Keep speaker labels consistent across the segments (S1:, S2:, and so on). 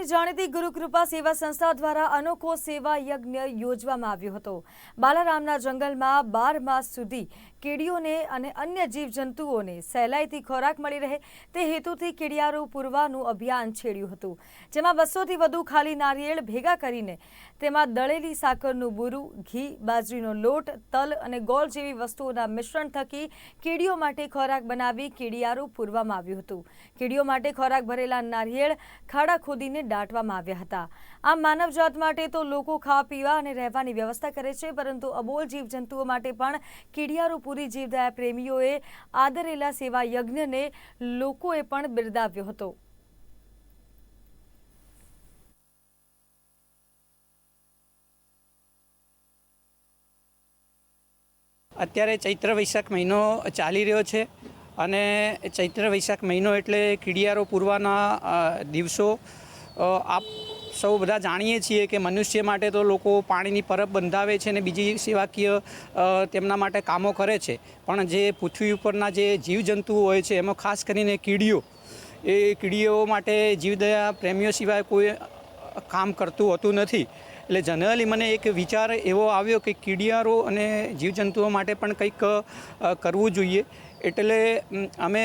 S1: બાલારામની જાણીતી ગુરુકૃપા સેવા સંસ્થા દ્વારા અનોખો સેવા યજ્ઞ યોજવામાં આવ્યો હતો. બાલારામના જંગલમાં બાર માસ સુધી કેડીઓને અને અન્ય જીવજંતુઓને સહેલાઈથી ખોરાક મળી રહે તે હેતુથી કેડિયારો પૂરવાનું અભિયાન છેડ્યું હતું. જેમાં બસોથી વધુ ખાલી નારિયેળ ભેગા કરીને તેમાં દળેલી સાકરનું બુરું, ઘી, બાજરીનો લોટ, તલ અને ગોળ જેવી વસ્તુઓના મિશ્રણ થકી કેડીઓ માટે ખોરાક બનાવી કેડિયારો પૂરવામાં આવ્યું હતું. કેડીઓ માટે ખોરાક ભરેલા નારિયેળ ખાડા ખોદીને દાટવામાં આવ્યા હતા. આમ માનવજાત માટે તો લોકો ખાવા, પીવા અને રહેવાની વ્યવસ્થા કરે છે, પરંતુ અબોલ જીવજંતુઓ માટે પણ કીડિયારો પૂરી જીવદયા પ્રેમીઓએ આદરેલા સેવા યજ્ઞને લોકોએ પણ બિરદાવ્યો હતો.
S2: અત્યારે ચૈત્ર વૈશાખ મહિનો ચાલી રહ્યો છે અને ચૈત્ર વૈશાખ મહિનો એટલે કીડિયારો પૂરવાના દિવસો આપ સૌ બધા જાણીએ છીએ કે મનુષ્ય માટે તો લોકો પાણીની પરબ બંધાવે છે અને બીજી સેવાકીય તેમના માટે કામો કરે છે. પણ જે પૃથ્વી ઉપરના જે જીવજંતુઓ હોય છે, એમાં ખાસ કરીને કીડીઓ, એ કીડીઓ માટે જીવદયા પ્રેમીઓ સિવાય કોઈ કામ કરતું હોતું નથી. એટલે જનરલી મને એક વિચાર એવો આવ્યો કે કીડિયારો અને જીવજંતુઓ માટે પણ કંઈક કરવું જોઈએ. એટલે, અમે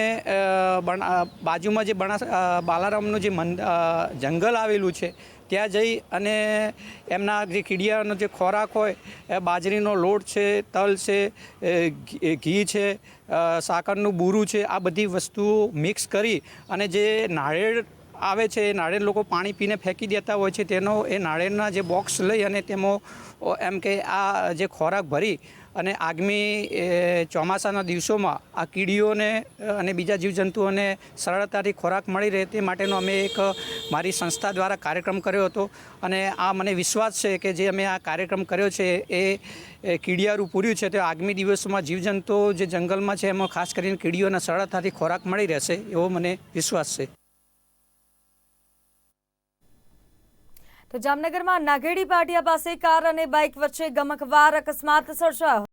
S2: બાજુમાં જે બણા બાલારામનું જે મન જંગલ આવેલું છે, ત્યાં જઈ અને એમના જે કીડિયાનો જે ખોરાક હોય, એ બાજરીનો લોટ છે, તલ છે ઘી છે સાકરનું બૂરું છે, આ બધી વસ્તુઓ મિક્સ કરી અને જે નાળિયેર આવે છે, એ નાળિયેર લોકો પાણી પીને ફેંકી દેતા હોય છે, તેનો એ નાળિયેરના જે બોક્સ લઈ અને તેમાં એમ કે આ જે ખોરાક ભરી અને આગામી ચોમાસાના દિવસોમાં આ કીડીઓને અને બીજા જીવજંતુઓને સરળતાથી ખોરાક મળી રહે તે માટેનો અમે એક મારી સંસ્થા દ્વારા કાર્યક્રમ કર્યો હતો. અને આ મને વિશ્વાસ છે કે જે અમે આ કાર્યક્રમ કર્યો છે એ કીડિયારું પૂર્યું છે, તે આગામી દિવસોમાં જીવજંતુઓ જે જંગલમાં છે, એમાં ખાસ કરીને કીડીઓને સરળતાથી ખોરાક મળી રહેશે, એવો મને વિશ્વાસ છે.
S1: તો જામનગરમાં નાગેડી પાટિયા પાસે કાર અને બાઇક વચ્ચે ગમકવાર અકસ્માત સર્જાયો.